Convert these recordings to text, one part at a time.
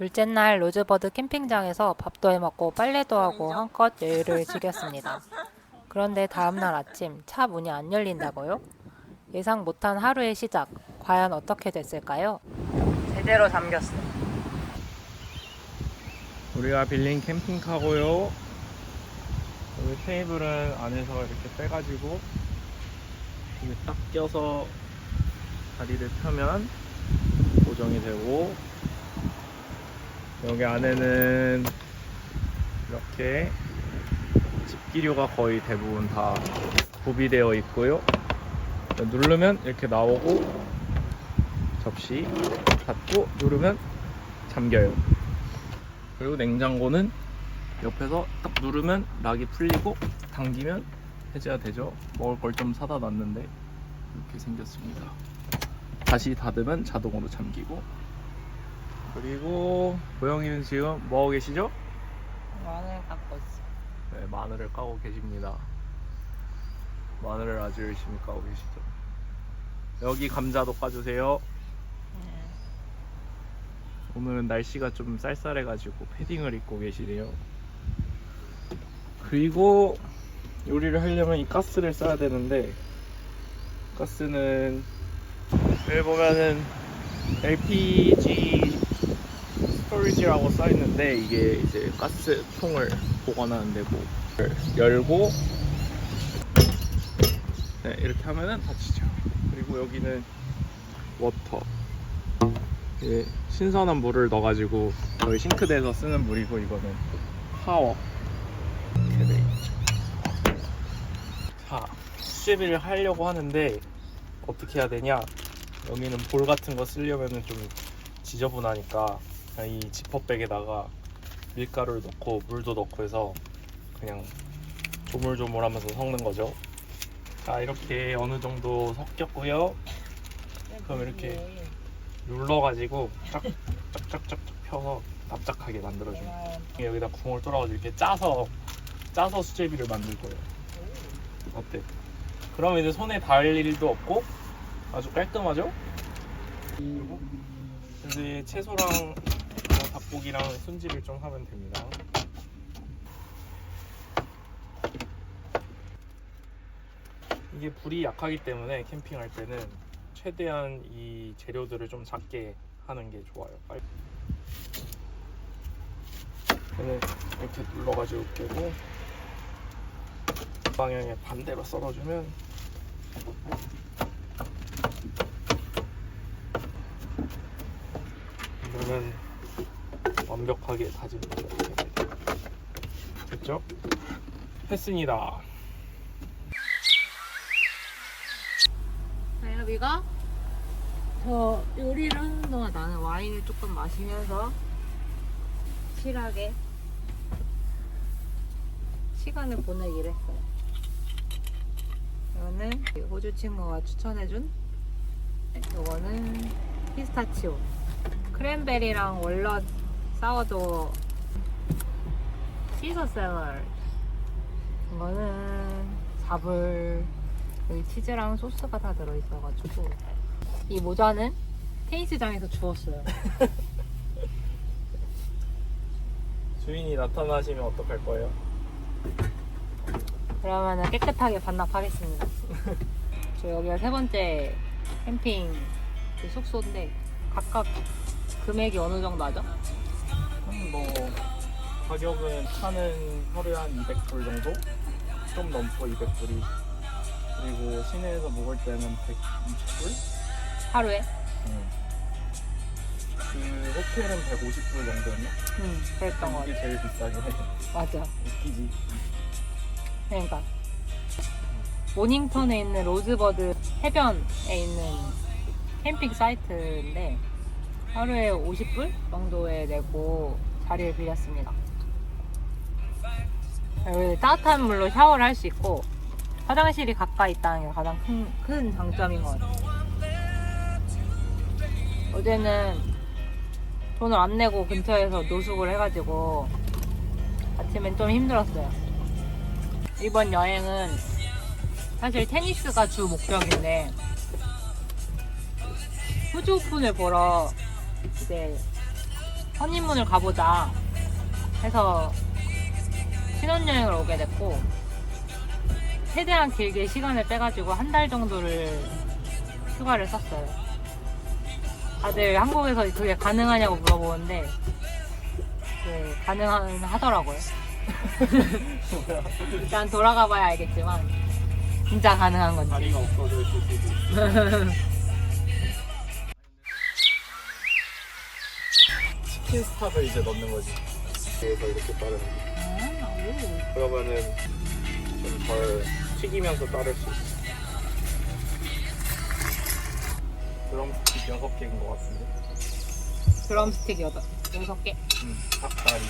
둘째 날 로즈버드 캠핑장에서 밥도 해먹고 빨래도 하고 한껏 여유를 즐겼습니다. 그런데 다음날 아침 차 문이 안 열린다고요? 예상 못한 하루의 시작. 과연 어떻게 됐을까요? 제대로 잠겼어. 우리가 빌린 캠핑카고요. 여기 테이블은 안에서 이렇게 빼가지고 여기 딱 껴서 다리를 펴면 고정이 되고 여기 안에는 이렇게 집기류가 거의 대부분 다 구비되어 있고요. 누르면 이렇게 나오고 접시 닫고 누르면 잠겨요. 그리고 냉장고는 옆에서 딱 누르면 락이 풀리고 당기면 해제가 되죠. 먹을 걸 좀 사다 놨는데 이렇게 생겼습니다. 다시 닫으면 자동으로 잠기고 그리고 고영이는 지금 뭐 하고 계시죠? 마늘 갖고 있어. 네, 마늘을 까고 계십니다. 마늘을 아주 열심히 까고 계시죠. 여기 감자도 까주세요. 오늘은 날씨가 좀 쌀쌀해가지고 패딩을 입고 계시네요. 그리고 요리를 하려면 이 가스를 써야 되는데 가스는 여기 보면은 LPG 스토리지라고 써 있는데 이게 이제 가스 통을 보관하는 데고 열고 네, 이렇게 하면은 닫히죠. 그리고 여기는 워터 예, 신선한 물을 넣어가지고 저희 싱크대에서 쓰는 물이고 이거는 파워 이렇게 돼 있죠. 자, 수제비를 하려고 하는데 어떻게 해야 되냐? 여기는 볼 같은 거 쓰려면은 좀 지저분하니까 그냥 이 지퍼백에다가 밀가루를 넣고 물도 넣고 해서 그냥 조물조물하면서 섞는 거죠. 자, 이렇게 어느 정도 섞였고요. 그럼 이렇게 눌러가지고 쫙 쫙쫙쫙 펴서 납작하게 만들어줍니다. 여기다 구멍을 뚫어가지고 이렇게 짜서 짜서 수제비를 만들 거예요. 어때? 그러면 이제 손에 닿을 일도 없고 아주 깔끔하죠? 그리고 이제 채소랑 뭐 닭고기랑 손질을 좀 하면 됩니다. 이게 불이 약하기 때문에 캠핑할 때는 최대한 이 재료들을 좀 작게 하는 게 좋아요. 얘는 이렇게 눌러가지고 깨고 방향에 반대로 썰어주면 이거는 완벽하게 다집니다. 됐죠? 했습니다. 여기가 저 요리를 하는 동안 나는 와인을 조금 마시면서 칠하게 시간을 보내기로 했어요. 이거는 호주 친구가 추천해준 이거는 피스타치오 크랜베리랑 월넛 사워도 시저 샐러드 이거는 잡을 여기 치즈랑 소스가 다 들어있어가지고 이 모자는 테니스장에서 주웠어요. 주인이 나타나시면 어떡할 거예요? 그러면은 깨끗하게 반납하겠습니다. 저 여기가 세 번째 캠핑 그 숙소인데 각각 금액이 어느 정도 하죠? 음, 뭐 가격은 차는 하루에 한 200불 정도? 좀 넘고 200불이 그리고 시내에서 먹을 때는 120불? 하루에? 그 호텔은 150불 정도였나? 응, 그랬던 거 이게 같아. 제일 비싸긴 해 맞아. 웃기지 그러니까 모닝턴에 있는 로즈버드 해변에 있는 캠핑 사이트인데 하루에 50불 정도에 내고 자리를 빌렸습니다. 따뜻한 물로 샤워를 할 수 있고 화장실이 가까이 있다는 게 가장 큰, 큰 장점인 것 같아요. 어제는 돈을 안 내고 근처에서 노숙을 해가지고 아침엔 좀 힘들었어요. 이번 여행은 사실 테니스가 주 목적인데 후주 오픈을 보러 이제 허니문을 가보자 해서 신혼여행을 오게 됐고 최대한 길게 시간을 빼가지고 한 달 정도를 휴가를 썼어요. 다들 한국에서 그게 가능하냐고 물어보는데 네, 가능하더라고요. 일단 돌아가 봐야 알겠지만 진짜 가능한 건지. 다리가 없어져 있을 수도. 치킨 스탑을 이제 넣는 거지. 그래서 이렇게 거. 아, 그러면은 좀 덜 튀기면서 자를 수 있어. 드럼스틱 6개인 것 같은데. 드럼스틱 여덟, 여섯 개. 응, 닭다리.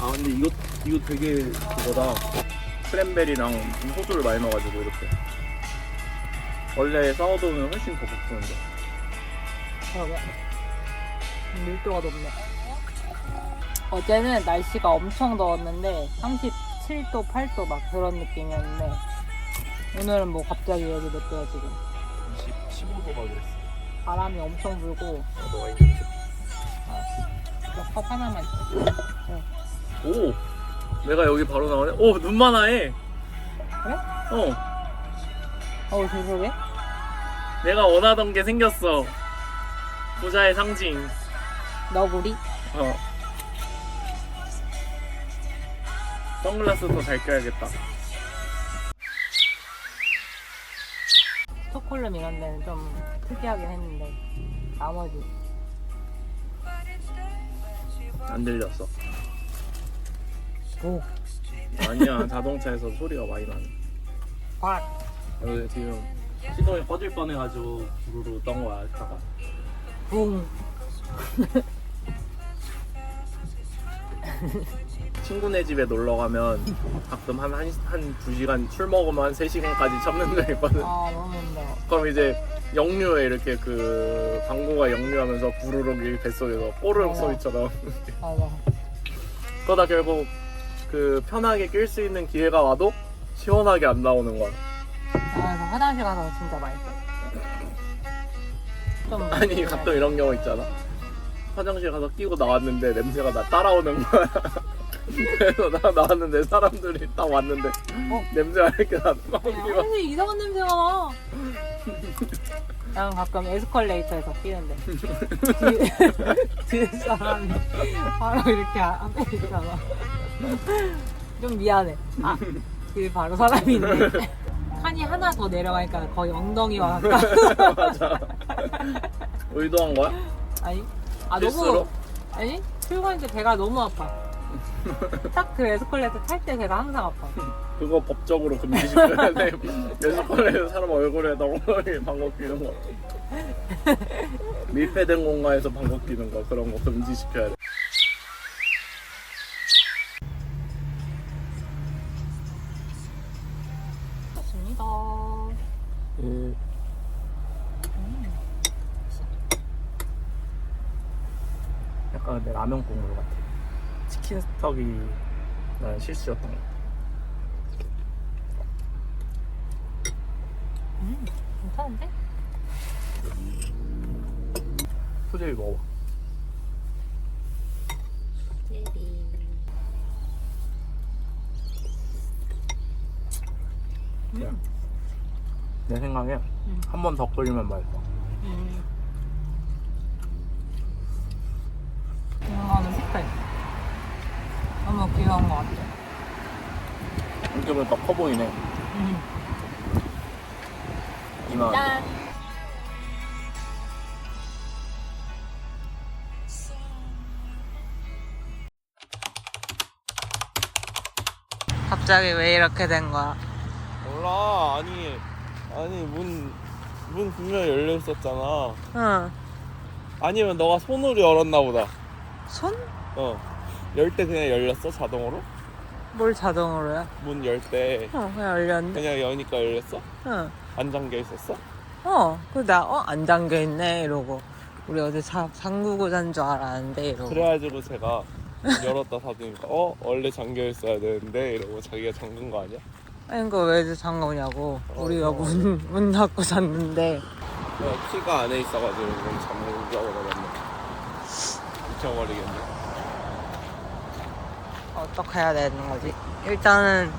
아 근데 이거 이거 되게 그거다. 크랜베리랑 좀 호두를 많이 넣어가지고 이렇게. 원래 사워도우는 훨씬 더 볶는데. 그러게. 밀도가 높네. 어제는 날씨가 엄청 더웠는데 37도, 8도 막 그런 느낌이었는데 오늘은 뭐 갑자기 여기 몇 도야 지금 15도가 그랬어. 바람이 엄청 불고 너가 있는데. 컵 하나만 줘. 오! 내가 여기 바로 나오네. 오, 눈만 하해. 그래? 어, 어우 조소해? 내가 원하던 게 생겼어. 부자의 상징. 너구리? 어. 선글라스 더잘 껴야겠다. 스톡홀름 이런 데는 좀 특이하긴 했는데 나머지 안 들렸어. 오 아니야, 자동차에서 소리가 많이 나네. 박 그래서 지금 시동이 꺼질 뻔해가지고 부르르 떤 거야, 차가. 붕 친구네 집에 놀러 가면 가끔 한, 한, 한 2시간 술 먹으면 한 3시간까지 참는 적 있거든. 아 너무 힘들어 그럼 이제 역류에 이렇게 그 방구가 역류하면서 부르륵 이 뱃속에서 뽀르륵 어. 소리처럼 맞아 그러다 결국 그 편하게 낄 수 있는 기회가 와도 시원하게 안 나오는 거야 그래서 화장실 가서 진짜 많이 써. 좀 아니 가끔 이런 경우 있잖아 화장실 가서 끼고 나왔는데 냄새가 나 따라오는 거야 그래서 나 나왔는데 사람들이 딱 왔는데 어? 냄새가 이렇게 나는 거야 화장실 이상한 냄새가 나. 난 가끔 에스컬레이터에서 끼는데 뒤, 뒤에 사람이 바로 이렇게 앞에 있잖아. 좀 미안해. 아, 뒤에 바로 사람이 있네. 칸이 하나 더 내려가니까 거의 엉덩이와 가까워. 맞아 의도한 거야? 아니, 아 실수로? 너무 아니 출근할 때 배가 너무 아파. 딱 그 에스컬레이터 탈때 배가 항상 아파. 그거 법적으로 금지시켜야 돼. 연습권에서 사람 얼굴에다 엉덩이 방귀 끼는 거. 밀폐된 공간에서 방귀 끼는 거 그런 거 금지시켜야 돼. 맞습니다. 음. 약간 내 라면 국물 같아. 치킨 스톡이 난 실수였던 거. 음, 괜찮은데? 수제비 먹어봐. 야, 내 생각에 음. 한번 더 끓이면 맛있어. 음. 이거는 색깔 너무 귀여운 것 같아. 이렇게 보니까 커 보이네. 음. 이만. 짠. 갑자기 왜 이렇게 된 거야? 몰라 아니 아니 문, 문 분명히 열려 있었잖아 응. 아니면 너가 손으로 열었나 보다 손? 어 열 때 그냥 열렸어 자동으로? 뭘 자동으로 해? 문열 때 어, 그냥 열렸는데? 그냥 여니까 열렸어? 응. 안 잠겨 있었어? 어, 그나 어, 안 잠겨 있네 이러고 우리 어제 자, 잠그고 잔 줄 알았는데 이러고. 그래가지고 제가 열었다 닫으니까 어? 원래 잠겨 있어야 되는데 이러고 자기가 잠근 거 아니야? 아니 그거 왜 잠그냐고. 어, 우리가 어. 문, 문 닫고 잤는데 어, 키가 안에 있어가지고 좀 잠그려고 그러겠네. 미쳐버리겠네. 어떻게 해야 되는 거지? 일단은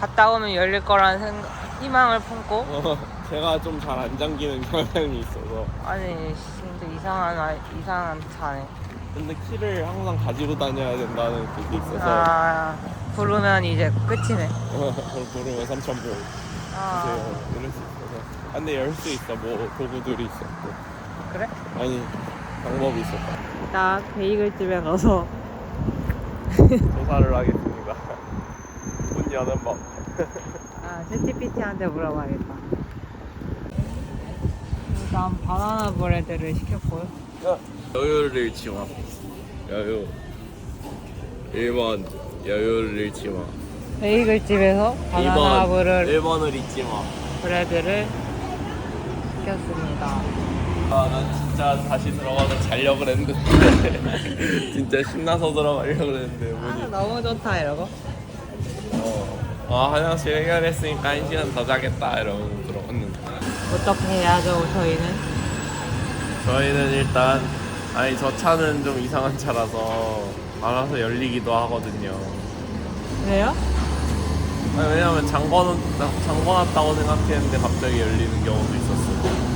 갔다 오면 열릴 거라는 생각, 희망을 품고 어, 제가 좀 잘 안 잠기는 경향이 있어서. 아니 진짜 이상한 아이, 이상한 차네. 근데 키를 항상 가지고 다녀야 된다는 그게 있어서 아 부르면 이제 끝이네. 그걸 부르면 3,000불 아 주세요. 이럴 수 있어서. 아, 근데 열 수 있어. 뭐 도구들이 있었고. 그래? 아니 방법이 있었다. 나 베이글 집에 가서 조사를 하겠습니다. 문 여는 법. 아 챗GPT한테 물어봐야겠다. 일단 바나나 브레드를 시켰고요. 여유를 잃지 마. 여유. 1번 여유를 잃지 마. 베이글 집에서 바나나 브레, 1번을 잊지 마. 브레드를 시켰습니다. 아, 난 진짜 다시 들어가서 자려고 그랬는데 진짜 신나서 들어가려고 그랬는데 아 문이 너무 좋다 이러고. 어, 아 화장실 해결했으니까 한 시간 더 자겠다 이러고 들어갔는데 어떻게 해야죠 저희는? 저희는 일단 아니 저 차는 좀 이상한 차라서 알아서 열리기도 하거든요 그래요? 아니, 왜냐면 잠궈놓, 잠궈놨다고 생각했는데 갑자기 열리는 경우도 있었어요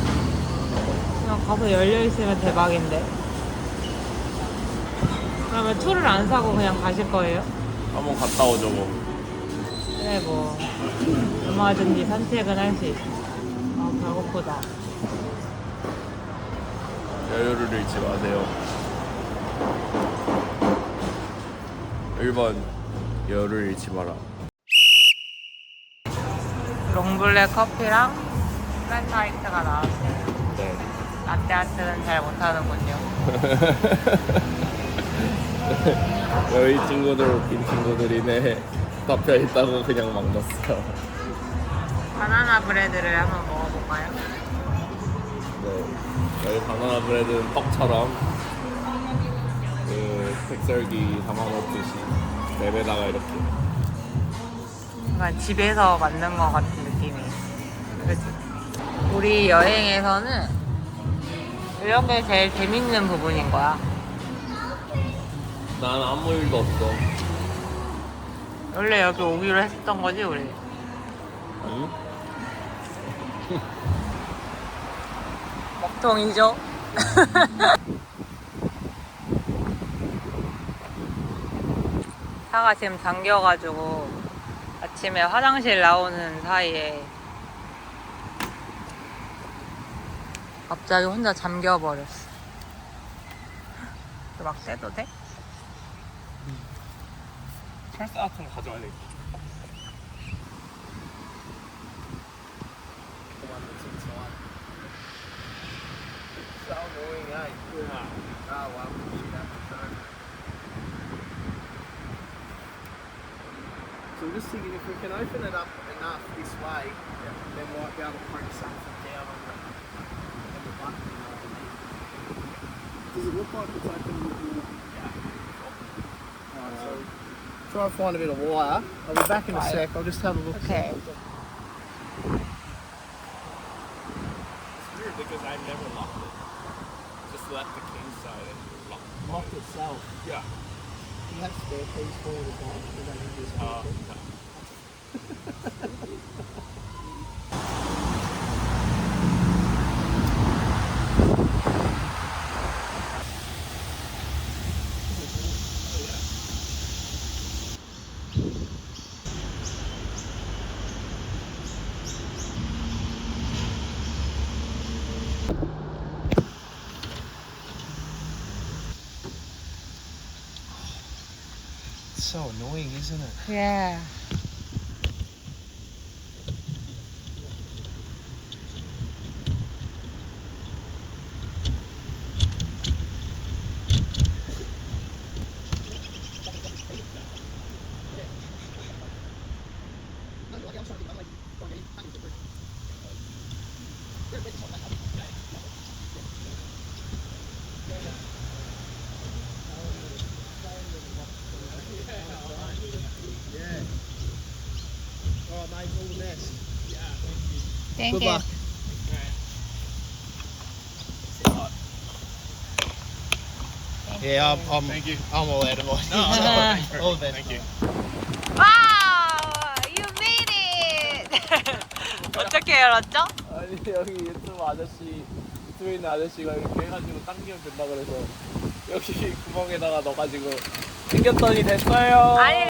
그냥 가서 열려 있으면 대박인데. 그러면 툴을 안 사고 그냥 가실 거예요? 한번 갔다 오죠 뭐 그래 뭐 얼마든지 산책은 할 수 있어. 아 배고프다. 여유를 잃지 마세요 1번 여유를 잃지 마라 롱블랙 커피랑 나왔어요. 네 라떼 아트는 잘 못하는군요. 여기 친구들 웃긴 친구들이네 답변 있다고 그냥 막 넣었어 바나나 브레드를 한번 먹어볼까요? 네 여기 바나나 브레드는 떡처럼 그 백설기 담아놓듯이 랩에다가 이렇게 약간 집에서 만든 것 같은 느낌이. 그렇지. 우리 여행에서는 이런 게 제일 재밌는 부분인 거야. 난 아무 일도 없어 원래 여기 오기로 했었던 거지 우리. 응? 먹통이죠. 차가 지금 잠겨가지고 아침에 화장실 나오는 사이에 갑자기 혼자 잠겨버렸어. 막 쐬도 돼? 철사 같은 거 가져와야 돼 So I'm just thinking if we can open it up enough this way, then we might be able to print something Does it look like it's open a little more? Yeah. Alright, so try and find a bit of wire. I'll be back in a sec. I'll just have a look. Okay. It's weird because I've never locked it. Just left the king side and locked it. Lock itself. Yeah. Do you have spare keys for it as well? So annoying, isn't it? Yeah. might go next. Yeah, thank you. Thank Goodbye. you. Yeah, I'm, I'm, Thank you. I'm all out of my. No, no, all the best. Thank you. Wow, you made it. 어떻게 열었죠? 아니 여기 유튜브 아저씨 유튜브 있는 아저씨가 이렇게 해가지고 당기면 된다 그래서 여기 구멍에다가 넣어가지고 당겼더니 됐어요. 아니